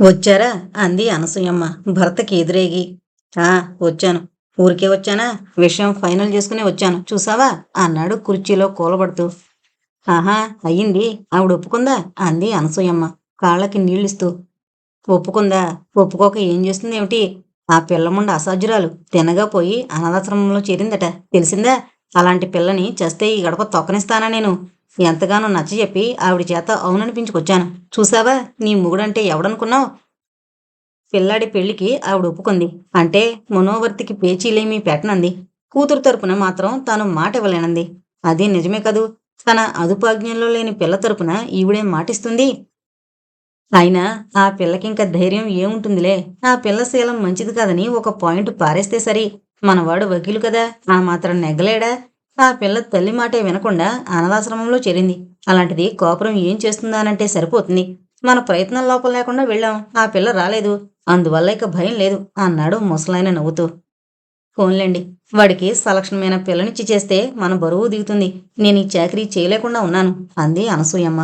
వచ్చారా? అంది అనసూయమ్మ. భర్తకి ఎదురేగి. ఆ వచ్చాను. ఊరికే వచ్చానా? విషయం ఫైనల్ చేసుకుని వచ్చాను. చూసావా? అన్నాడు కుర్చీలో కూలబడుతూ. ఆహా అయ్యింది. ఆవిడ ఒప్పుకుందా? అంది అనసూయమ్మ కాళ్ళకి నీళ్ళిస్తూ. ఒప్పుకుందా? ఒప్పుకోక ఏం చేస్తుంది ఏమిటి ఆ పిల్లముండ అసాధ్యురాలు. తినగా పోయి అనాథాశ్రమంలో చేరిందట. తెలిసిందా? అలాంటి పిల్లని చస్తే ఈ గడప తొక్కనిస్తానా నేను? ఎంతగానో నచ్చజెప్పి ఆవిడ చేత అవుననిపించుకొచ్చాను. చూసావా? నీ మొగుడంటే ఎవడనుకున్నావు? పిల్లాడి పెళ్ళికి ఆవిడ ఒప్పుకుంది. అంటే మనోవర్తికి పేచీలేమీ పెట్టనంది. కూతురు తరపున మాత్రం తాను మాట ఇవ్వలేనంది అది నిజమే కదూ? తన అదుపాజ్ఞంలో లేని పిల్ల తరపున ఈవిడేం మాటిస్తుంది. అయినా ఆ పిల్లకింక ధైర్యం ఏముంటుందిలే? ఆ పిల్ల శీలం మంచిది కాదని ఒక పాయింట్ పారేస్తే సరి. మనవాడు వకీలు కదా? ఆ మాత్రం నెగ్గలేడా? ఆ పిల్ల తల్లి మాటే వినకుండా అనాథాశ్రమంలో చేరింది. అలాంటిది కోపురం ఏం చేస్తుందానంటే సరిపోతుంది. మన ప్రయత్నం లోపం లేకుండా వెళ్ళాం. ఆ పిల్ల రాలేదు. అందువల్ల ఇక భయం లేదు అన్నాడు ముసలాయన నవ్వుతూ. ఫోన్లేండి. వాడికి సలక్షణమైన పిల్లనిచ్చి చేస్తే మన బరువు దిగుతుంది. నేను ఈ చాకరీ చేయలేకుండా ఉన్నాను అంది అనసూయమ్మ.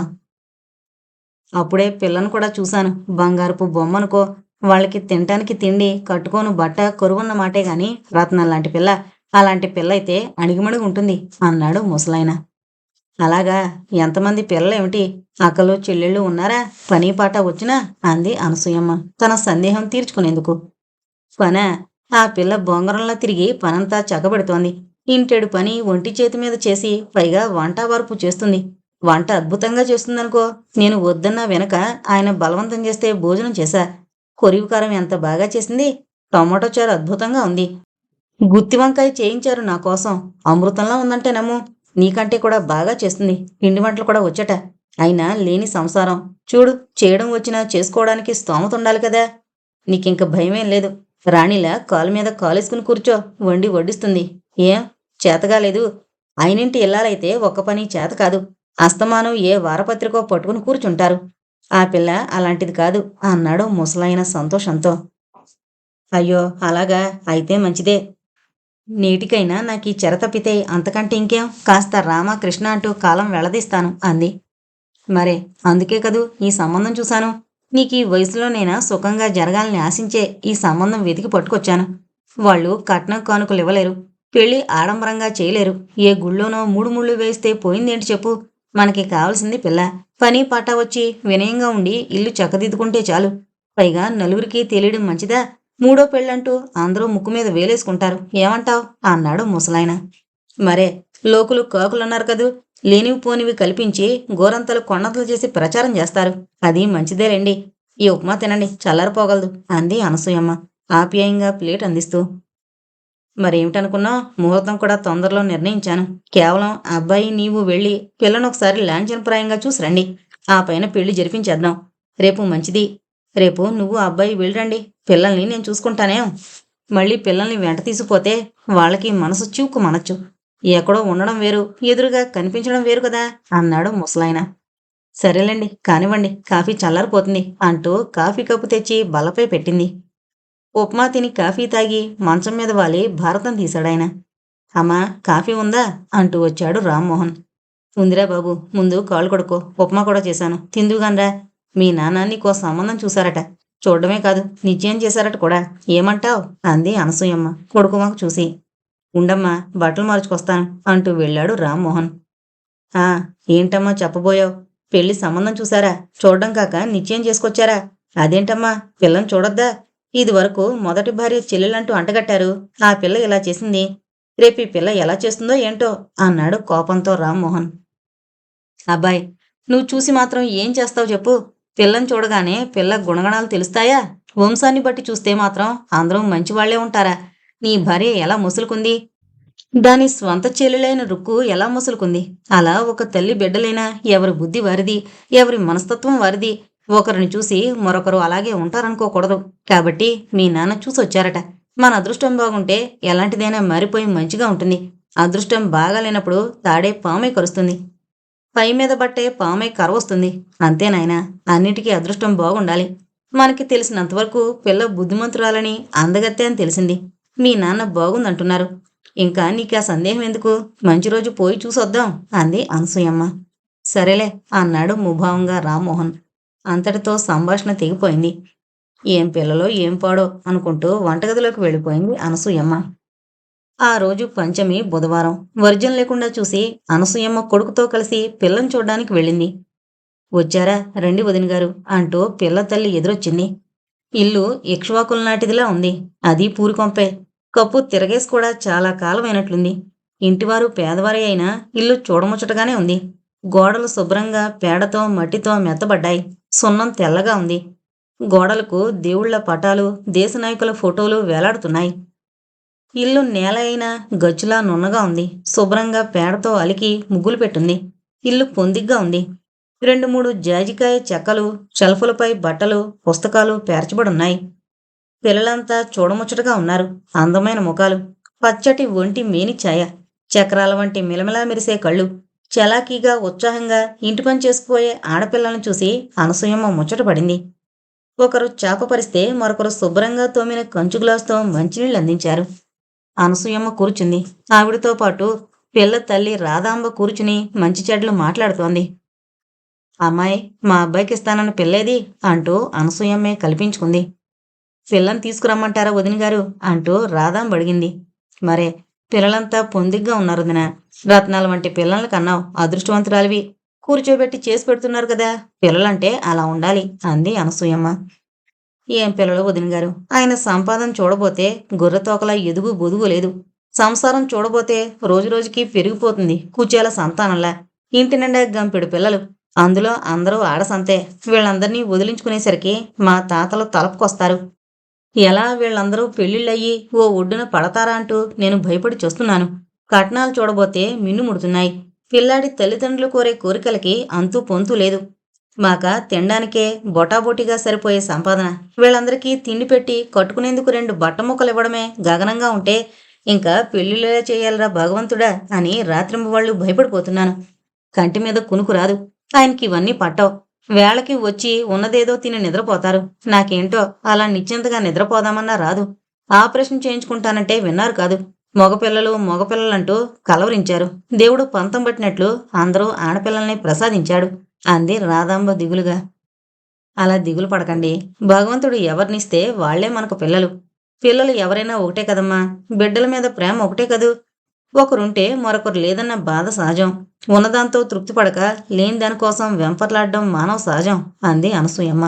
అప్పుడే పిల్లను కూడా చూశాను. బంగారపు బొమ్మనుకో. వాళ్ళకి తినటానికి తిండి కట్టుకోను బట్ట కొరువున్న మాటే గాని రత్నం లాంటి పిల్ల అలాంటి పిల్లయితే అణిగిమణిగి ఉంటుంది అన్నాడు ముసలాయన. అలాగా ఎంతమంది పిల్లలేమిటి? అక్కలు చెల్లెళ్ళు ఉన్నారా? పని పాట వచ్చినా? అంది అనసూయమ్మ తన సందేహం తీర్చుకునేందుకు. పన ఆ పిల్ల బొంగరంలా తిరిగి పనంతా చక్కబెడుతోంది. ఇంటెడు పని ఒంటి చేతి మీద చేసి పైగా వంట వరపు చేస్తుంది. వంట అద్భుతంగా చేస్తుందనుకో నేను వద్దన్నా వెనక ఆయన బలవంతం చేస్తే భోజనం చేశా. కొరివి కారం ఎంత బాగా చేసింది? టమాటో చారు అద్భుతంగా ఉంది. గుత్తి వంకాయ చేయించారు నా కోసం. అమృతంలా ఉందంటే నీకంటే కూడా బాగా చేస్తుంది. పిండి వంటలు కూడా వచ్చట. అయినా లేని సంసారం. చూడు చేయడం వచ్చినా చేసుకోవడానికి స్తోమత ఉండాలి కదా. నీకింక భయమేం లేదు. రాణిలా కాలు మీద కాలేసుకుని కూర్చో. వండి వడ్డిస్తుంది. ఏం? చేతగాలేదు ఆయనింటి అయినింటి ఇల్లాలైతే ఒక్క పని చేత కాదు. అస్తమానం ఏ వారపత్రికో పట్టుకుని కూర్చుంటారు. ఆ పిల్ల అలాంటిది కాదు. అన్నాడు ముసలైన సంతోషంతో. అయ్యో అలాగా? అయితే మంచిదే. నేటికైనా నాకు ఈ చెర తప్పితే అంతకంటే ఇంకేం? కాస్త రామకృష్ణ అంటూ కాలం వెళ్ళదీస్తాను అంది. మరే అందుకే కదూ ఈ సంబంధం చూశాను. నీకు ఈ వయసులోనైనా సుఖంగా జరగాలని ఆశించే ఈ సంబంధం వెతికి పట్టుకొచ్చాను. వాళ్ళు కట్నం కానుకలు ఇవ్వలేరు పెళ్ళి ఆడంబరంగా చేయలేరు. ఏ గుళ్ళోనో మూడు ముళ్ళు వేస్తే పోయిందేంటి చెప్పు? మనకి కావాల్సింది పిల్ల. పని పాట వచ్చి వినయంగా ఉండి ఇల్లు చక్కదిద్దుకుంటే చాలు. పైగా నలుగురికి తెలియడం మంచిదా? మూడో పెళ్ళంటూ అందరూ ముక్కు మీద వేలేసుకుంటారు. ఏమంటావ్? అన్నాడు ముసలాయన. మరే లోకులు కాకులున్నారు కదూ? లేనివి పోనివి కల్పించి గోరంతలు కొండంతలు చేసి ప్రచారం చేస్తారు. అది మంచిదే రండి. ఈ ఉప్మా తినండి చల్లారిపోగలదు అంది అనసూయమ్మ ఆప్యాయంగా ప్లేట్ అందిస్తూ. మరేమిటనుకున్నా ముహూర్తం కూడా తొందరలో నిర్ణయించాను. కేవలం అబ్బాయి నీవు వెళ్ళి పిల్లను ఒకసారి లాంఛనప్రాయంగా చూసి రండి. ఆ పైన పెళ్ళి జరిపించేద్దాం. రేపు మంచిది. రేపు నువ్వు అబ్బాయి వెళ్ళరండి. పిల్లల్ని నేను చూసుకుంటానే. మళ్ళీ పిల్లల్ని వెంట తీసుకుపోతే వాళ్ళకి మనసు చూకు మనచ్చు. ఎక్కడో ఉండడం వేరు ఎదురుగా కనిపించడం వేరు కదా అన్నాడు ముసలాయన. సరేలేండి కానివ్వండి కాఫీ చల్లారిపోతుంది అంటూ కాఫీ కప్పు తెచ్చి బలపై పెట్టింది. ఉప్మా తిని కాఫీ తాగి మంచం మీద వాలి భారతం తీశాడాయన అమ్మా కాఫీ ఉందా? అంటూ వచ్చాడు రామ్మోహన్. ఉందిరా బాబు ముందు కాళ్ళు కొడుకో ఉప్మా కూడా చేశాను. తిందుగానరా. మీ నాన్న నీకో సంబంధం చూశారట. చూడడమే కాదు నిశ్చయం చేశారట కూడా. ఏమంటావ్? అంది అనసూయమ్మ కొడుకు మాకు చూసి. ఉండమ్మా బట్టలు మార్చుకొస్తాను అంటూ వెళ్ళాడు రామ్మోహన్. ఆ ఏంటమ్మా చెప్పబోయావు? పెళ్ళి సంబంధం చూసారా చూడడం కాక నిశ్చయం చేసుకొచ్చారా? అదేంటమ్మా పిల్లని చూడొద్దా? ఇది వరకు మొదటి భార్య చెల్లెలంటూ అంటగట్టారు. ఆ పిల్ల ఇలా చేసింది. రేపు ఈ పిల్ల ఎలా చేస్తుందో ఏంటో అన్నాడు కోపంతో రామ్మోహన్. అబ్బాయి నువ్వు చూసి మాత్రం ఏం చేస్తావు చెప్పు. పిల్లని చూడగానే పిల్ల గుణగణాలు తెలుస్తాయా? వంశాన్ని బట్టి చూస్తే మాత్రం అందరం మంచివాళ్ళే ఉంటారా? నీ భార్య ఎలా ముసులుకుంది? దాని స్వంత చెల్లెలైన రుక్కు ఎలా ముసులుకుంది? అలా ఒక తల్లి బిడ్డలైనా ఎవరి బుద్ధి వారిది ఎవరి మనస్తత్వం వారిది. ఒకరిని చూసి మరొకరు అలాగే ఉంటారనుకోకూడదు. కాబట్టి మీ నాన్న చూసి వచ్చారట. మన అదృష్టం బాగుంటే ఎలాంటిదైనా మారిపోయి మంచిగా ఉంటుంది. అదృష్టం బాగాలేనప్పుడు తాడే పామే కరుస్తుంది. పై మీద బట్టే పామే కరవస్తుంది అంతేనాయనా అన్నిటికీ అదృష్టం బాగుండాలి. మనకి తెలిసినంతవరకు పిల్ల బుద్ధిమంతురాలని అందగత్తే అని తెలిసింది. మీ నాన్న బాగుందంటున్నారు. ఇంకా నీకు ఆ సందేహం ఎందుకు? మంచి రోజు పోయి చూసొద్దాం అంది అనసూయమ్మ. సరేలే అన్నాడు ముభావంగా రామ్మోహన్. అంతటితో సంభాషణ తెగిపోయింది. ఏం పిల్లలో ఏం పాడో అనుకుంటూ వంటగదిలోకి వెళ్ళిపోయింది అనసూయమ్మ. ఆ రోజు పంచమి బుధవారం. వర్జం లేకుండా చూసి అనసూయమ్మ కొడుకుతో కలిసి పిల్లని చూడ్డానికి వెళ్ళింది. వచ్చారా? రండి వదిన గారు అంటూ పిల్ల తల్లి ఎదురొచ్చింది. ఇల్లు ఇక్ష్వాకుల నాటిదిలా ఉంది. అది పూరికొంపే కప్పు తిరగేసి కూడా చాలా కాలమైనట్లుంది. ఇంటివారు పేదవారి అయినా ఇల్లు చూడముచ్చటగానే ఉంది. గోడలు శుభ్రంగా పేడతో మట్టితో మెత్తబడ్డాయి. సున్నం తెల్లగా ఉంది. గోడలకు దేవుళ్ళ పటాలు దేశ నాయకుల ఫోటోలు వేలాడుతున్నాయి. ఇల్లు నేల అయినా గచ్చులా నున్నగా ఉంది. శుభ్రంగా పేడతో అలికి ముగ్గులు పెట్టుంది. ఇల్లు పొందిగ్గా ఉంది. రెండు మూడు జాజికాయ చెక్కలు షెల్ఫులపై బట్టలు పుస్తకాలు పేర్చబడున్నాయి. పిల్లలంతా చూడముచ్చటగా ఉన్నారు. అందమైన ముఖాలు. పచ్చటి ఒంటి మేని ఛాయ. చక్రాల వంటి మిలమిలా మెరిసే కళ్ళు. చలాకీగా ఉత్సాహంగా ఇంటి పని చేసుకుపోయే ఆడపిల్లలను చూసి అనసూయమ్మ ముచ్చటపడింది ఒకరు చాపపరిస్తే మరొకరు శుభ్రంగా తోమిన కంచు గ్లాసుతో మంచినీళ్ళు అందించారు. అనసూయమ్మ కూర్చుంది. ఆవిడతో పాటు పిల్ల తల్లి రాధాంబ కూర్చుని మంచి చెడ్లు మాట్లాడుతోంది. అమ్మాయి మా అబ్బాయికి ఇస్తానన్న పిల్లేది అంటూ అనసూయమ్మే కల్పించుకుంది. పిల్లని తీసుకురమ్మంటారా వదిన గారు అంటూ రాధాంబ అడిగింది. మరే పిల్లలంతా పొందిగ్గా ఉన్నారు వదిన. రత్నాల వంటి పిల్లలను కన్నావు అదృష్టవంతురాలివి. కూర్చోబెట్టి చేసి పెడుతున్నారు కదా. పిల్లలంటే అలా ఉండాలి అంది అనసూయమ్మ. ఏం పిల్లలు వదిన గారు ఆయన సంపాదన చూడబోతే గుర్రతోకలా ఎదుగు బొదుగు లేదు. సంసారం చూడబోతే రోజురోజుకి పెరిగిపోతుంది కూచేల సంతానంలా. ఇంటి నిండా గంపెడు పిల్లలు. అందులో అందరూ ఆడసంతే. వీళ్ళందరినీ వదిలించుకునేసరికి మా తాతలు తలపుకొస్తారు. ఎలా వీళ్ళందరూ పెళ్ళిళ్ళయ్యి ఓ ఒడ్డున పడతారా అంటూ నేను భయపడి చూస్తున్నాను. కట్నాలు చూడబోతే మిన్ను ముడుతున్నాయి. పిల్లాడి తల్లిదండ్రులు కోరే కోరికలకి అంతూ పొంతు లేదు. మాక తినడానికే బొటాబొటిగా సరిపోయే సంపాదన. వీళ్ళందరికీ తిండి పెట్టి కట్టుకునేందుకు రెండు బట్ట ముక్కలు ఇవ్వడమే గగనంగా ఉంటే ఇంకా పెళ్ళిళ్ళే చేయాలరా భగవంతుడా అని రాత్రింబవళ్ళు భయపడిపోతున్నాను. కంటి మీద కునుకు రాదు. ఆయనకి ఇవన్నీ పట్టవు. వేళకి వచ్చి ఉన్నదేదో తిని నిద్రపోతారు. నాకేంటో అలా నిశ్చింతగా నిద్రపోదామన్నా రాదు. ఆపరేషన్ చేయించుకుంటానంటే విన్నారు కాదు. మగపిల్లలు మగపిల్లలంటూ కలవరించారు. దేవుడు పంతం పట్టినట్లు అందరూ ఆడపిల్లల్ని ప్రసాదించాడు. అంది రాధాంబ దిగులుగా. అలా దిగులు పడకండి. భగవంతుడు ఎవరినిస్తే వాళ్ళే మనకు పిల్లలు. పిల్లలు ఎవరైనా ఒకటే కదమ్మా. బిడ్డల మీద ప్రేమ ఒకటే కదూ? ఒకరుంటే మరొకరు లేదన్న బాధ సహజం. ఉన్నదాంతో తృప్తి పడక లేని దానికోసం వెంపర్లాడడం మానవ సహజం అంది అనసూయమ్మ.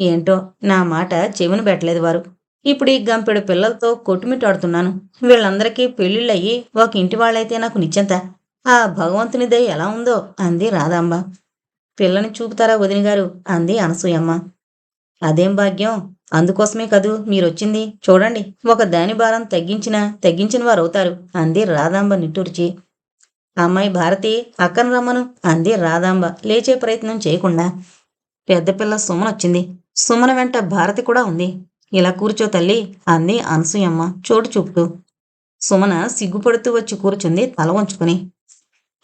ఏంటో నా మాట చెవిని పెట్టలేదు వారు. ఇప్పుడు ఈ గంపెడు పిల్లలతో కొట్టుమిట్టాడుతున్నాను. వీళ్ళందరికీ పెళ్ళిళ్ళయ్యి ఒక ఇంటి వాళ్ళైతే నాకు నిశ్చింత. ఆ భగవంతుని దయ ఎలా ఉందో అంది రాధాంబ పిల్లని చూపుతారా వదిన గారు? అంది అనసూయమ్మ. అదేం భాగ్యం? అందుకోసమే కదూ మీరొచ్చింది. చూడండి ఒక దాని భారం తగ్గించినా తగ్గించిన వారు అవుతారు అంది రాధాంబ నిట్టూర్చి. అమ్మాయి భారతి అక్కను రమ్మను అంది రాధాంబ లేచే ప్రయత్నం చేయకుండా. పెద్ద పిల్ల సుమన వచ్చింది. సుమన వెంట భారతి కూడా ఉంది. ఇలా కూర్చో తల్లి అంది అనసూయమ్మ చోటు చూపుతూ. సుమన సిగ్గుపడుతూ వచ్చి కూర్చుంది తల వంచుకుని.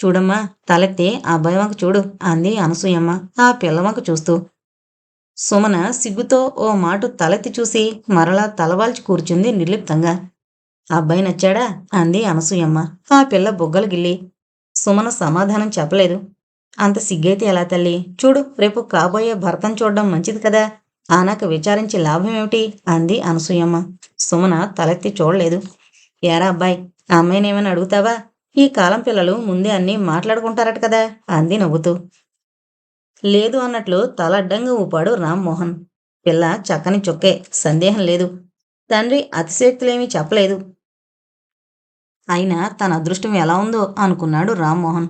చూడమ్మా తలెత్తి ఆ అబ్బాయి వంక చూడు అంది అనసూయమ్మ. ఆ పిల్లవంక చూస్తూ. సుమన సిగ్గుతో ఓ మాటు తలెత్తి చూసి మరలా తలవాల్చి కూర్చుంది నిర్లిప్తంగా. అబ్బాయి నచ్చాడా? అంది అనసూయమ్మ. ఆ పిల్ల బొగ్గలు గిల్లి. సుమన సమాధానం చెప్పలేదు. అంత సిగ్గైతే ఎలా తల్లి? చూడు రేపు కాబోయే భర్తను చూడడం మంచిది కదా. ఆనాక విచారించి లాభం ఏమిటి అంది అనసూయమ్మ. సుమన తలెత్తి చూడలేదు. ఏరా అబ్బాయి ఆ అడుగుతావా? ఈ కాలం పిల్లలు ముందే అన్నీ మాట్లాడుకుంటారట కదా అంది నవ్వుతూ. లేదు అన్నట్లు తల అడ్డంగా ఊపాడు రామ్మోహన్. పిల్ల చక్కని చొక్కే సందేహం లేదు. తండ్రి అతిశక్తులేమీ చెప్పలేదు. అయినా తన అదృష్టం ఎలా ఉందో అనుకున్నాడు రామ్మోహన్.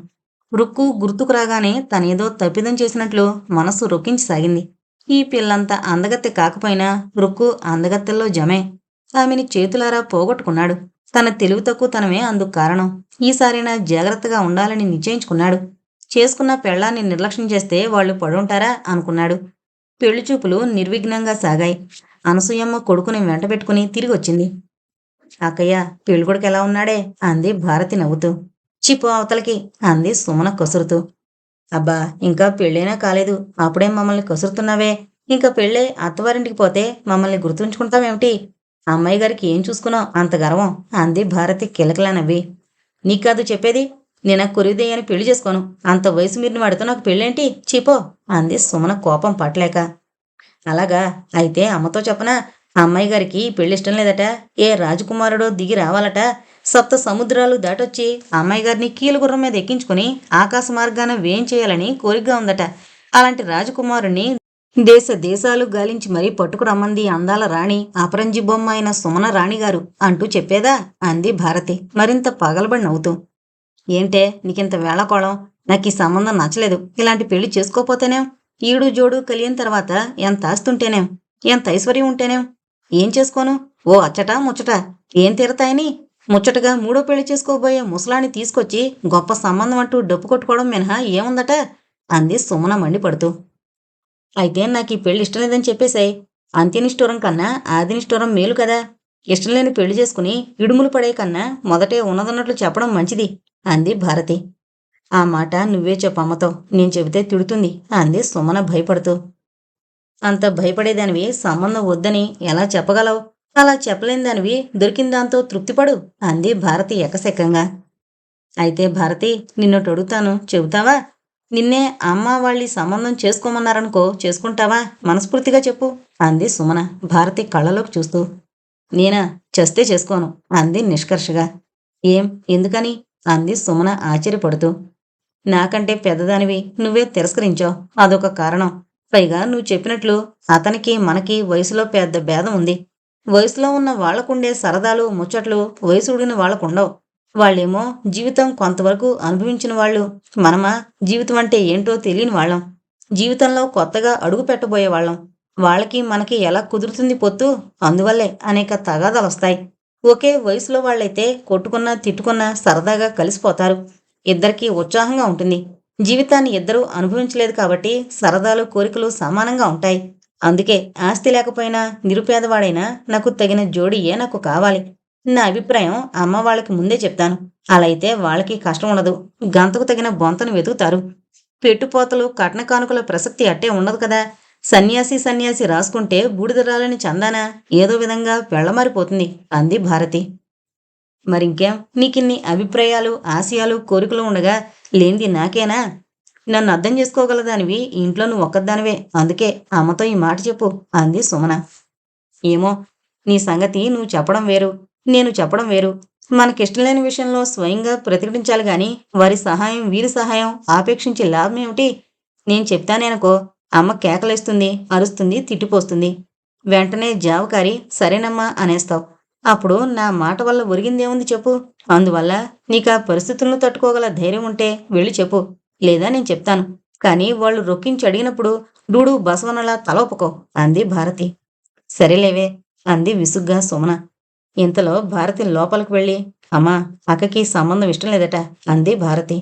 రుక్కు గుర్తుకు రాగానే తనేదో తప్పిదం చేసినట్లు మనస్సు రొక్కించసాగింది ఈ పిల్లంత అందగత్తె కాకపోయినా రుక్కు అందగత్తెల్లో జమే. ఆమెని చేతులారా పోగొట్టుకున్నాడు. తన తెలివి తక్కువతనమే అందుకు కారణం. ఈసారైనా జాగ్రత్తగా ఉండాలని నిశ్చయించుకున్నాడు. చేసుకున్న పెళ్ళాన్ని నిర్లక్ష్యం చేస్తే వాళ్ళు పడుంటారా? అనుకున్నాడు. పెళ్ళి చూపులు నిర్విఘ్నంగా సాగాయి. అనసూయమ్మ కొడుకుని వెంట పెట్టుకుని తిరిగి వచ్చింది. అక్కయ్య పెళ్ళికొడుకు ఎలా ఉన్నాడే? అంది భారతి నవ్వుతూ. చిప్పు అవతలకి అంది సుమన కసురుతూ. అబ్బా ఇంకా పెళ్ళైనా కాలేదు. అప్పుడే మమ్మల్ని కసురుతున్నావే. ఇంకా పెళ్ళే అత్తవారింటికి పోతే మమ్మల్ని గుర్తుంచుకుంటావేమిటి? అమ్మాయి గారికి ఏం చూసుకున్నావు? అంత గర్వం. అంది భారతి కిలకిలా నీకాదు చెప్పేది? నేను కురిదయ్యని పెళ్ళి చేసుకోను. అంత వయసు మీరిన వాడితో నాకు పెళ్ళేంటి? చీపో అంది సుమన కోపం పట్టలేక. అలాగా. అయితే అమ్మతో చెప్పనా? అమ్మాయి గారికి పెళ్ళి ఇష్టం లేదట. ఏ రాజకుమారుడో దిగి రావాలట. సప్త సముద్రాలు దాటొచ్చి అమ్మాయి గారిని కీలుగుర్రం మీద ఎక్కించుకుని ఆకాశ మార్గాన వేం చేయాలని కోరికగా ఉందట. అలాంటి రాజకుమారుణ్ణి దేశ దేశాలు గాలించి మరీ పట్టుకురమ్మంది అందాల రాణి అపరంజి బొమ్మ అయిన సుమన రాణిగారు అంటూ చెప్పేదా? అంది భారతి. మరింత పగలబడి నవ్వుతూ. ఏంటే? నీకింత వేళకోళం? నాకు ఈ సంబంధం నచ్చలేదు. ఇలాంటి పెళ్ళి చేసుకోపోతేనేం? ఈడు జోడు కలిగిన తర్వాత ఎంత ఆస్తుంటేనేం? ఎంత ఐశ్వర్యం ఉంటేనేం? ఏం చేసుకోను? ఓ అచ్చట ముచ్చట. ఏం తీరతాయని? ముచ్చటగా మూడో పెళ్ళి చేసుకోబోయే ముసలాన్ని తీసుకొచ్చి గొప్ప సంబంధం అంటూ డప్పు కొట్టుకోవడం మినహా ఏముందట? అంది సుమన మండిపడుతూ. అయితే నాకు ఈ పెళ్ళి ఇష్టం లేదని చెప్పేశాయి. అంత్యనిష్ఠూరం కన్నా ఆదినిష్ఠూరం మేలు కదా. ఇష్టం లేని పెళ్ళి చేసుకుని ఇడుములు పడే కన్నా మొదటే ఉన్నదన్నట్లు చెప్పడం మంచిది అంది భారతి. ఆ మాట నువ్వే చెప్పు అమ్మతో నేను చెబితే తిడుతుంది అంది సుమన భయపడుతూ. అంత భయపడేదానివి సంబంధం వద్దని ఎలా చెప్పగలవు? అలా చెప్పలేని దానివి దొరికిన దాంతో తృప్తిపడు అంది భారతి ఎకసెక్కంగా అయితే భారతి నిన్నటి అడుగుతాను చెబుతావా? నిన్నే అమ్మ వాళ్ళి సంబంధం చేసుకోమన్నారనుకో చేసుకుంటావా? మనస్ఫూర్తిగా చెప్పు అంది సుమన భారతి కళ్ళలోకి చూస్తూ. నేనా? చస్తే చేసుకోను అంది నిష్కర్షగా. ఏం? ఎందుకని? అంది సుమన ఆశ్చర్యపడుతూ. నాకంటే పెద్దదానివి నువ్వే తిరస్కరించావు అదొక కారణం. పైగా నువ్వు చెప్పినట్లు అతనికి మనకి వయసులో పెద్ద భేదం ఉంది. వయసులో ఉన్న వాళ్ళకుండే సరదాలు ముచ్చట్లు వయసుడిన వాళ్ళకుండవు. వాళ్ళేమో జీవితం కొంతవరకు అనుభవించిన వాళ్ళు. మనమా? జీవితం అంటే ఏంటో తెలియని వాళ్ళం. జీవితంలో కొత్తగా అడుగు పెట్టబోయే వాళ్ళం. వాళ్ళకి మనకి ఎలా కుదురుతుంది పొత్తు? అందువల్లే అనేక తగాదాలు వస్తాయి. ఒకే వయసులో వాళ్ళైతే కొట్టుకున్నా తిట్టుకున్నా సరదాగా కలిసిపోతారు. ఇద్దరికీ ఉత్సాహంగా ఉంటుంది. జీవితాన్ని ఇద్దరూ అనుభవించలేదు కాబట్టి సరదాలు కోరికలు సమానంగా ఉంటాయి. అందుకే ఆస్తి లేకపోయినా నిరుపేదవాడైనా నాకు తగిన జోడియే నాకు కావాలి. నా అభిప్రాయం అమ్మ వాళ్ళకి ముందే చెప్తాను. అలా అయితే వాళ్ళకి కష్టం ఉండదు. గంతకు తగిన బొంతను వెతుకుతారు. పెట్టుపోతలు కట్న కానుకల ప్రసక్తి అట్టే ఉండదు కదా. సన్యాసి సన్యాసి రాసుకుంటే బూడిదరాలని చందానా? ఏదో విధంగా వెళ్ళమారిపోతుంది అంది భారతి. మరింకేం? నీకిన్ని అభిప్రాయాలు ఆశయాలు కోరికలు ఉండగా లేనిది నాకేనా? నన్ను అర్థం చేసుకోగలదానివి ఇంట్లో నువ్వు ఒక్కదానివే. అందుకే అమ్మతో ఈ మాట చెప్పు అంది సుమన. ఏమో నీ సంగతి నువ్వు చెప్పడం వేరు. నేను చెప్పడం వేరు. మనకిష్టం లేని విషయంలో స్వయంగా ప్రతిఘటించాలి గాని వారి సహాయం వీరి సహాయం ఆపేక్షించే లాభం ఏమిటి? నేను చెప్తానేనుకో అమ్మ కేకలేస్తుంది అరుస్తుంది తిట్టిపోస్తుంది. వెంటనే జావకారి సరేనమ్మా అనేస్తావు. అప్పుడు నా మాట వల్ల ఒరిగిందేముంది చెప్పు? అందువల్ల నీకు ఆ పరిస్థితులను తట్టుకోగల ధైర్యం ఉంటే వెళ్ళి చెప్పు. లేదా నేను చెప్తాను. కానీ వాళ్ళు రొక్కించి అడిగినప్పుడు డూడు బసవనలా తల ఒప్పుకో అంది భారతి. సరేలేవే అంది విసుగ్గా సుమన. ఇంతలో భారతి లోపలికి వెళ్ళి అమ్మా అక్కకి సంబంధం ఇష్టం లేదట అంది భారతి.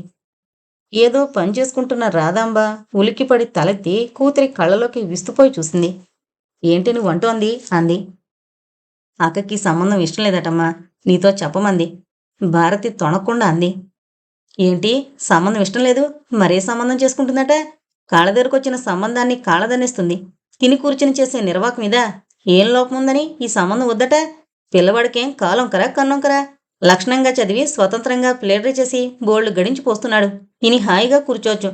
ఏదో పని చేసుకుంటున్న రాధాంబ ఉలిక్కిపడి తలెత్తి కూతురి కళ్ళలోకి విస్తుపోయి చూసింది. ఏంటి నువ్వు అంటోంది అంది అక్కకి సంబంధం ఇష్టం లేదటమ్మా నీతో చెప్పమంది భారతి తొణకుండా అంది. ఏంటి సంబంధం ఇష్టం లేదు మరే సంబంధం చేసుకుంటుందట? కాళ్ళదెరుకొచ్చిన సంబంధాన్ని కాళ్ళదనిస్తుంది తిని కూర్చుని చేసే నిర్వాకం మీద ఏం లోపం ఉందని ఈ సంబంధం వద్దట? పిల్లవాడికేం కాలొంకరా కన్నొంకరా లక్షణంగా చదివి స్వతంత్రంగా ప్లేటరీ చేసి బోల్డ్ గడించి పోస్తున్నాడు. ఇని హాయిగా కూర్చోవచ్చు.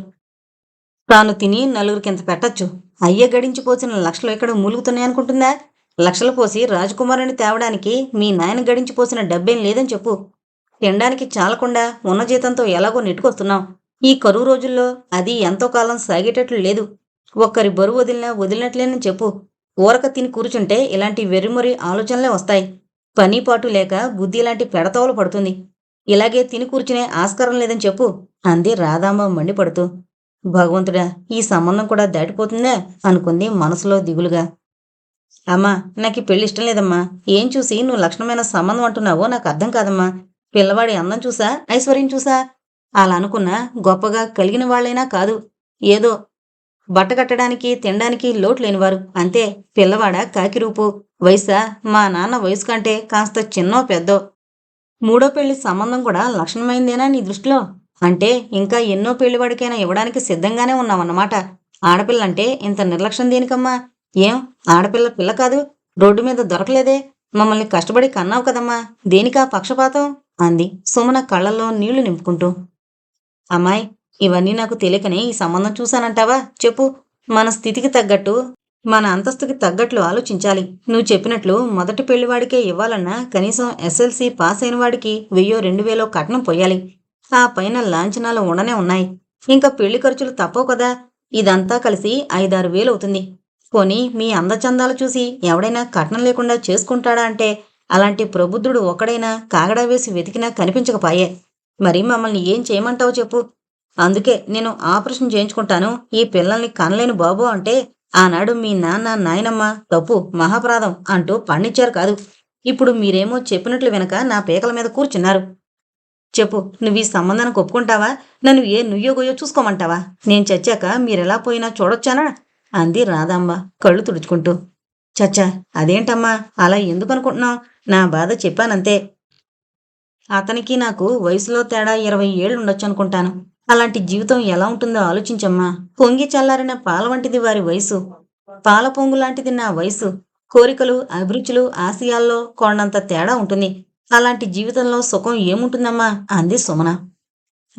తాను తిని నలుగురికింత పెట్టచ్చు. అయ్య గడించి పోసిన లక్షలు ఎక్కడ మూలుగుతున్నాయనుకుంటుందా లక్షలు పోసి రాజకుమారుని తేవడానికి మీ నాయన గడించి పోసిన డబ్బేం లేదని చెప్పు. తినడానికి చాలకుండా ఉన్న జీతంతో ఎలాగో నెట్టుకొస్తున్నాం. ఈ కరువు రోజుల్లో అది ఎంతో కాలం సాగేటట్లు లేదు. ఒక్కరి బరువు వదిలినా వదిలినట్లేనని చెప్పు. ఊరక తిని కూర్చుంటే ఇలాంటి వెర్రిమొరి ఆలోచనలే వస్తాయి. పని పాటు లేక బుద్ధి లాంటి పెడతోవలు పడుతుంది. ఇలాగే తిని కూర్చునే ఆస్కారం లేదని చెప్పు అంది రాధాంబ మండిపడుతూ. భగవంతుడా ఈ సంబంధం కూడా దాటిపోతుందా అనుకుంది మనసులో దిగులుగా. అమ్మా నాకు ఈ పెళ్ళి ఇష్టం లేదమ్మా. ఏం చూసి నువ్వు లక్షణమైన సంబంధం అంటున్నావో నాకు అర్థం కాదమ్మా. పిల్లవాడి అందం చూసా ఐశ్వర్యం చూసా? అలా అనుకున్నా గొప్పగా కలిగిన వాళ్ళైనా కాదు. ఏదో బట్ట కట్టడానికి తినడానికి లోటు లేనివారు. అంతే పిల్లవాడ కాకి రూపు. వయసా? మా నాన్న వయసు కంటే కాస్త చిన్నో పెద్దో. మూడో పెళ్ళి సంబంధం కూడా లక్షణమైందేనా నీ దృష్టిలో? అంటే ఇంకా ఎన్నో పెళ్ళివాడికైనా ఇవ్వడానికి సిద్ధంగానే ఉన్నావన్నమాట. ఆడపిల్లంటే ఇంత నిర్లక్ష్యం దేనికమ్మా? ఏం? ఆడపిల్ల పిల్ల కాదు. రోడ్డు మీద దొరకలేదే. మమ్మల్ని కష్టపడి కన్నావు కదమ్మా. దేనికా పక్షపాతం? అంది సుమన కళ్ళల్లో నీళ్ళు నింపుకుంటూ. అమ్మాయి ఇవన్నీ నాకు తెలియకనే ఈ సంబంధం చూశానంటావా? చెప్పు. మన స్థితికి తగ్గట్టు మన అంతస్తుకి తగ్గట్లు ఆలోచించాలి. నువ్వు చెప్పినట్లు మొదటి పెళ్ళివాడికే ఇవ్వాలన్నా కనీసం ఎస్ఎల్సి పాస్ అయిన వాడికి వెయ్యో రెండు వేలో కట్నం పోయాలి. ఆ పైన లాంఛనాలు ఉండనే ఉన్నాయి. ఇంకా పెళ్ళి ఖర్చులు తప్పవు కదా. ఇదంతా కలిసి ఐదారు వేలు అవుతుంది. పోనీ మీ అందచందాలు చూసి ఎవడైనా కట్నం లేకుండా చేసుకుంటాడా అంటే? అలాంటి ప్రబుద్ధుడు ఒక్కడైనా కాగడా వేసి వెతికినా కనిపించకపాయే. మరి మమ్మల్ని ఏం చేయమంటావు చెప్పు. అందుకే నేను ఆపరేషన్ చేయించుకుంటాను. ఈ పిల్లల్ని కనలేను బాబు అంటే ఆనాడు మీ నాన్న నాయనమ్మ తప్పు మహాప్రాదం అంటూ పండించారు కాదు. ఇప్పుడు మీరేమో చెప్పినట్లు వెనక నా పీకల మీద కూర్చున్నారు. చెప్పు నువ్వు ఈ సంబంధానికి ఒప్పుకుంటావా? నన్ను ఏ నుయ్యోగోయో చూసుకోమంటావా? నేను చచ్చాక మీరెలా పోయినా చూడొచ్చానా? అంది రాధమ్మ కళ్ళు తుడుచుకుంటూ. చచ్చా అదేంటమ్మా? అలా ఎందుకు అనుకుంటున్నావు? నా బాధ చెప్పానంతే. అతనికి నాకు వయసులో తేడా ఇరవై ఏళ్ళు ఉండొచ్చు అనుకుంటాను. అలాంటి జీవితం ఎలా ఉంటుందో ఆలోచించమ్మా. పొంగి చల్లారిన పాల వంటిది వారి వయసు. పాల పొంగు లాంటిది నా వయసు. కోరికలు అభిరుచులు ఆశయాల్లో కొండంత తేడా ఉంటుంది. అలాంటి జీవితంలో సుఖం ఏముంటుందమ్మా? అంది సుమన.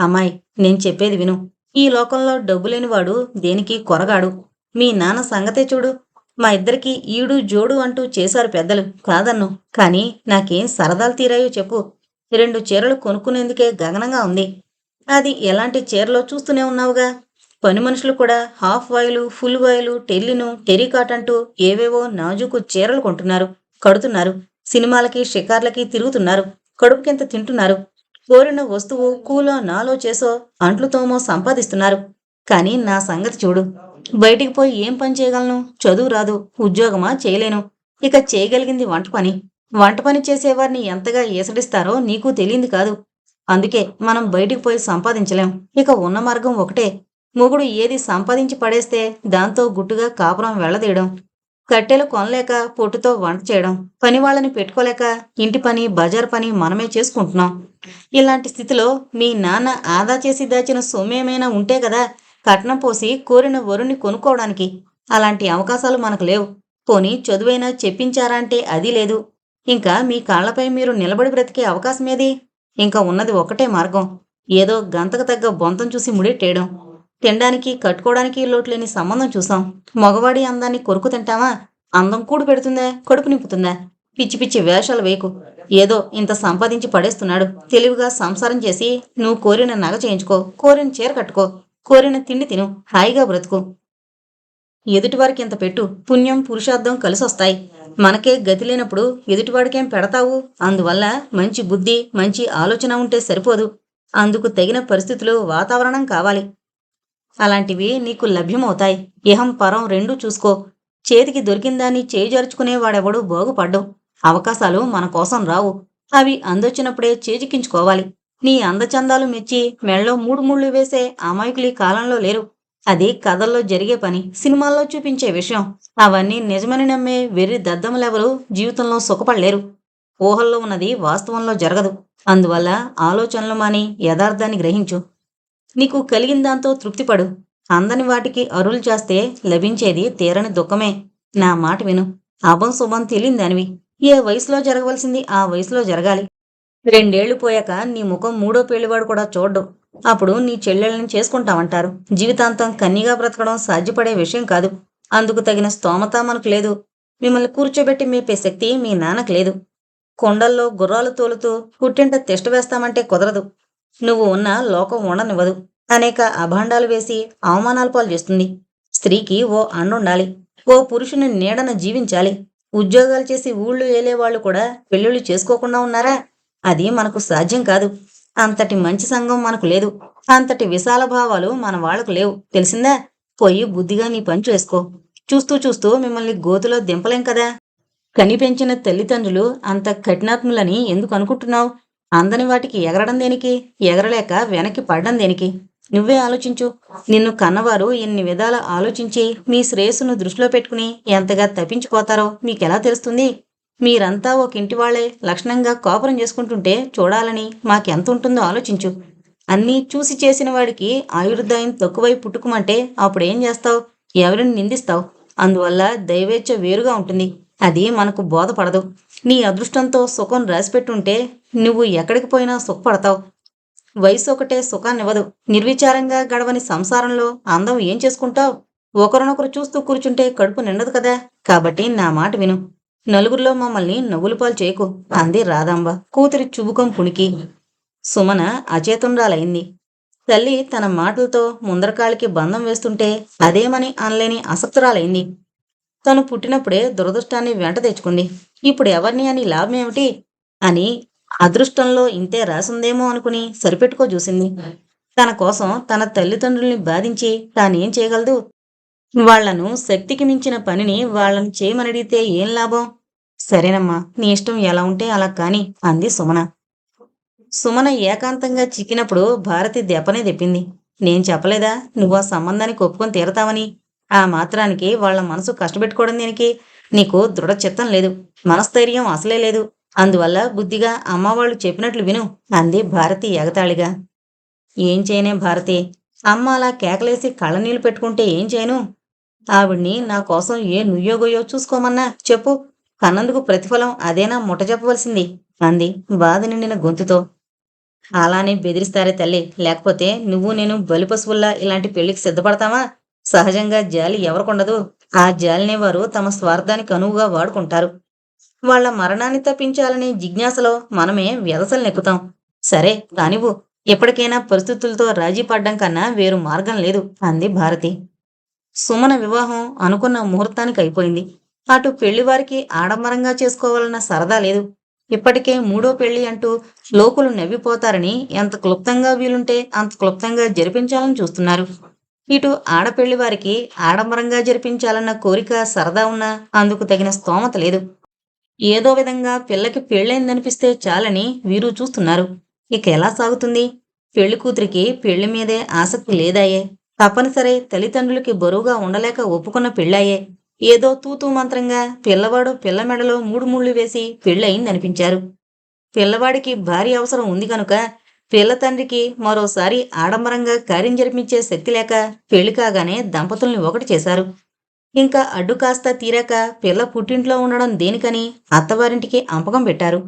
అమ్మాయి నేను చెప్పేది విను. ఈ లోకంలో డబ్బు లేనివాడు దేనికి కొరగాడు? మీ నాన్న సంగతే చూడు. మా ఇద్దరికి ఈడు జోడు అంటూ చేశారు పెద్దలు. కాదన్ను. కానీ నాకేం సరదాలు తీరాయో చెప్పు. రెండు చీరలు కొనుక్కునేందుకే గగనంగా ఉంది. అది ఎలాంటి చీరలో చూస్తూనే ఉన్నావుగా? పని మనుషులు కూడా హాఫ్ వాయిలు ఫుల్ వాయిలు టెల్లిను టెరికాట్ అంటూ ఏవేవో నాజుకు చీరలు కొంటున్నారు కడుతున్నారు సినిమాలకి షికార్లకి తిరుగుతున్నారు కడుపుకింత తింటున్నారు. కోరిన వస్తువు కూలో నాలో చేసో అంట్లుతోమో సంపాదిస్తున్నారు. కానీ నా సంగతి చూడు. బయటికి పోయి ఏం పని చేయగలను? చదువు రాదు ఉద్యోగమా చేయలేను. ఇక చేయగలిగింది వంట పని. వంట పని చేసేవారిని ఎంతగా ఏసడిస్తారో నీకు తెలియంది కాదు. అందుకే మనం బయటికి పోయి సంపాదించలేం. ఇక ఉన్న మార్గం ఒకటే. మొగుడు ఏది సంపాదించి పడేస్తే దాంతో గుట్టుగా కాపురం వెళ్ళదీయడం కట్టెలు కొనలేక పొట్టుతో వంట చేయడం. పని వాళ్ళని పెట్టుకోలేక ఇంటి పని బజార్ పని మనమే చేసుకుంటున్నాం. ఇలాంటి స్థితిలో మీ నాన్న ఆదా చేసి దాచిన సొమ్మేమైనా ఉంటే కదా కట్నం పోసి కోరిన వరుణ్ణి కొనుక్కోవడానికి. అలాంటి అవకాశాలు మనకు లేవు. పోనీ చదువైనా చెప్పించారా అంటే అది లేదు. ఇంకా మీ కాళ్ళపై మీరు నిలబడి బ్రతికే అవకాశమేది ఇంకా ఉన్నది ఒకటే మార్గం. ఏదో గంతకు తగ్గ బొంతం చూసి ముడెట్టేయడం. తినడానికి కట్టుకోవడానికి లోట్లేని సంబంధం చూసాం. మగవాడి అందాన్ని కొరుకు తింటావా? అందం కూడు పెడుతుందా కడుపు నింపుతుందా? పిచ్చి పిచ్చి వేషాలు వేయకు. ఏదో ఇంత సంపాదించి పడేస్తున్నాడు. తెలివిగా సంసారం చేసి నువ్వు కోరిన నగ చేయించుకో. కోరిన చీర కట్టుకో. కోరిన తిండి తిను. హాయిగా బ్రతుకు. ఎదుటివారికి ఇంత పెట్టు. పుణ్యం పురుషార్థం కలిసొస్తాయి. మనకే గతి లేనప్పుడు ఎదుటివాడికేం పెడతావు? అందువల్ల మంచి బుద్ధి మంచి ఆలోచన ఉంటే సరిపోదు. అందుకు తగిన పరిస్థితులు వాతావరణం కావాలి. అలాంటివి నీకు లభ్యమవుతాయి. ఇహం పరం రెండూ చూసుకో. చేతికి దొరికిందాన్ని చేజార్చుకునేవాడెవడూ బాగుపడ్డం. అవకాశాలు మన కోసం రావు. అవి అందొచ్చినప్పుడే చేజిక్కించుకోవాలి. నీ అందచందాలు మెచ్చి మెళ్ళో మూడు ముళ్ళు వేసే అమాయకులు ఈ కాలంలో లేరు. అది కథల్లో జరిగే పని. సినిమాల్లో చూపించే విషయం. అవన్నీ నిజమని నమ్మే వెర్రి దద్దములెవరూ జీవితంలో సుఖపడలేరు. ఊహల్లో ఉన్నది వాస్తవంలో జరగదు. అందువల్ల ఆలోచనలు మాని యథార్థాన్ని గ్రహించు. నీకు కలిగిన దాంతో తృప్తిపడు. అందని వాటికి అరులు చేస్తే లభించేది తీరని దుఃఖమే. నా మాట విను. అభం శుభం తెలియదానివి ఏ వయసులో జరగవలసింది ఆ వయసులో జరగాలి. రెండేళ్ళు పోయాక నీ ముఖం మూడో పెళ్ళివాడు కూడా చూడ్డు. అప్పుడు నీ చెల్లెళ్ళని చేసుకుంటామంటారు. జీవితాంతం కన్నిగా బ్రతకడం సాధ్యపడే విషయం కాదు. అందుకు తగిన స్తోమత మనకు లేదు. మిమ్మల్ని కూర్చోబెట్టి మేపే శక్తి మీ నాన్నకు లేదు. కొండల్లో గుర్రాలు తోలుతూ పుట్టింట తిష్ట వేస్తామంటే కుదరదు. నువ్వు ఉన్న లోకం ఉండనివ్వదు. అనేక అభాండాలు వేసి అవమానాలు పాలు చేస్తుంది. స్త్రీకి ఓ అండుండాలి ఓ పురుషుని నీడన జీవించాలి. ఉద్యోగాలు చేసి ఊళ్ళు ఏలేవాళ్ళు కూడా పెళ్ళిళ్ళు చేసుకోకుండా ఉన్నారా? అది మనకు సాధ్యం కాదు. అంతటి మంచి సంఘం మనకు లేదు. అంతటి విశాల భావాలు మన వాళ్ళకు లేవు. తెలిసిందా? పోయి బుద్ధిగా నీ పని చేసుకో. చూస్తూ చూస్తూ మిమ్మల్ని గోతులో దింపలేం కదా? కనిపెంచిన తల్లిదండ్రులు అంత కఠినాత్ములని ఎందుకు అనుకుంటున్నావు? అందని వాటికి ఎగరడం దేనికి? ఎగరలేక వెనక్కి పడడం దేనికి? నువ్వే ఆలోచించు. నిన్ను కన్నవారు ఎన్ని విధాల ఆలోచించి మీ శ్రేయస్సును దృష్టిలో పెట్టుకుని ఎంతగా తప్పించిపోతారో మీకెలా తెలుస్తుంది? మీరంతా ఒక ఇంటి వాళ్ళే. లక్షణంగా కాపురం చేసుకుంటుంటే చూడాలని మాకెంత ఉంటుందో ఆలోచించు. అన్నీ చూసి చేసిన వాడికి ఆయుర్దాయం తక్కువై పుట్టుకుమంటే అప్పుడేం చేస్తావు? ఎవరిని నిందిస్తావు? అందువల్ల దైవేచ్ఛ వేరుగా ఉంటుంది. అది మనకు బోధపడదు. నీ అదృష్టంతో సుఖం రాసిపెట్టుంటే నువ్వు ఎక్కడికి పోయినా సుఖపడతావు. వయసు ఒకటే సుఖాన్నివ్వదు. నిర్విచారంగా గడవని సంసారంలో అందం ఏం చేసుకుంటావు? ఒకరినొకరు చూస్తూ కూర్చుంటే కడుపు నిండదు కదా? కాబట్టి నా మాట విను. నలుగురిలో మమ్మల్ని నవ్వులపాలు చేయకు. అంది రాధాంబ. కూతురి చుబుకం పుణికి. సుమన అచేతుండాలైంది తల్లి తన మాటలతో ముందరకాలికి బంధం వేస్తుంటే అదేమని అనలేని అసక్తురాలైంది. తను పుట్టినప్పుడే దురదృష్టాన్ని వెంట తెచ్చుకుంది. ఇప్పుడు ఎవరిని అని లాభం ఏమిటి? అని అదృష్టంలో ఇంతే రాసుందేమో అనుకుని సరిపెట్టుకో చూసింది. తన కోసం తన తల్లిదండ్రుల్ని బాధించి తానేం చేయగలదు? వాళ్ళను శక్తికి మించిన పనిని వాళ్ళని చేయమనడిగితే ఏం లాభం? సరేనమ్మా నీ ఇష్టం ఎలా ఉంటే అలా కాని అంది సుమన. సుమన ఏకాంతంగా చిక్కినప్పుడు భారతి దెబ్బనే తెప్పింది నేను చెప్పలేదా? నువ్వు ఆ సంబంధానికి ఒప్పుకొని తీరతావని? ఆ మాత్రానికి వాళ్ళ మనసు కష్టపెట్టుకోవడం దీనికి? నీకు దృఢ చిత్తం లేదు మనస్థైర్యం అసలే లేదు. అందువల్ల బుద్ధిగా అమ్మ వాళ్ళు చెప్పినట్లు విను అంది భారతి ఎగతాళిగా. ఏం చేయనే భారతి? అమ్మ అలా కేకలేసి కళ్ళనీళ్ళు పెట్టుకుంటే ఏం చేయను? ఆవిడ్ని నా కోసం ఏ నుయ్యోగోయో చూసుకోమన్నా చెప్పు. కన్నందుకు ప్రతిఫలం అదేనా ముట చెప్పవలసింది? అంది బాధ నిండిన గొంతుతో. అలానే బెదిరిస్తారే తల్లి లేకపోతే నువ్వు నేను బలి పశువుల్లా ఇలాంటి పెళ్ళికి సిద్ధపడతావా సహజంగా జాలి ఎవరికుండదు. ఆ జాలినే వారు తమ స్వార్థానికి అనువుగా వాడుకుంటారు. వాళ్ళ మరణాన్ని తప్పించాలనే జిజ్ఞాసలో మనమే వ్యదసలు నెక్కుతాం. సరే కానివ్వు ఎప్పటికైనా పరిస్థితులతో రాజీ పడ్డం కన్నా వేరు మార్గం లేదు అంది భారతి. సుమన వివాహం అనుకున్న ముహూర్తానికి అయిపోయింది అటు పెళ్ళివారికి ఆడంబరంగా చేసుకోవాలన్న సరదా లేదు. ఇప్పటికే మూడో పెళ్ళి అంటూ లోకులు నవ్విపోతారని ఎంత క్లుప్తంగా వీలుంటే అంత క్లుప్తంగా జరిపించాలని చూస్తున్నారు. ఇటు ఆడపెళ్ళి వారికి ఆడంబరంగా జరిపించాలన్న కోరిక సరదా ఉన్నా అందుకు తగిన స్తోమత లేదు. ఏదో విధంగా పిల్లకి పెళ్ళైందనిపిస్తే చాలని వీరు చూస్తున్నారు. ఇక ఎలా సాగుతుంది? పెళ్ళి కూతురికి పెళ్ళి మీదే ఆసక్తి లేదాయే. తప్పనిసరి తల్లిదండ్రులకి బరువుగా ఉండలేక ఒప్పుకున్న పెళ్ళాయే. ఏదో తూతూ మంత్రంగా పిల్లవాడు పిల్ల మెడలో మూడు ముళ్ళు వేసి పెళ్ళయిందనిపించారు. పిల్లవాడికి భారీ అవసరం ఉంది కనుక పిల్ల తండ్రికి మరోసారి ఆడంబరంగా కార్యం జరిపించే శక్తి లేక పెళ్ళి కాగానే దంపతుల్ని ఒకటి చేశారు. ఇంకా అడ్డు కాస్త తీరాక పిల్ల పుట్టింట్లో ఉండడం దేనికని అత్తవారింటికి అంపకం పెట్టారు.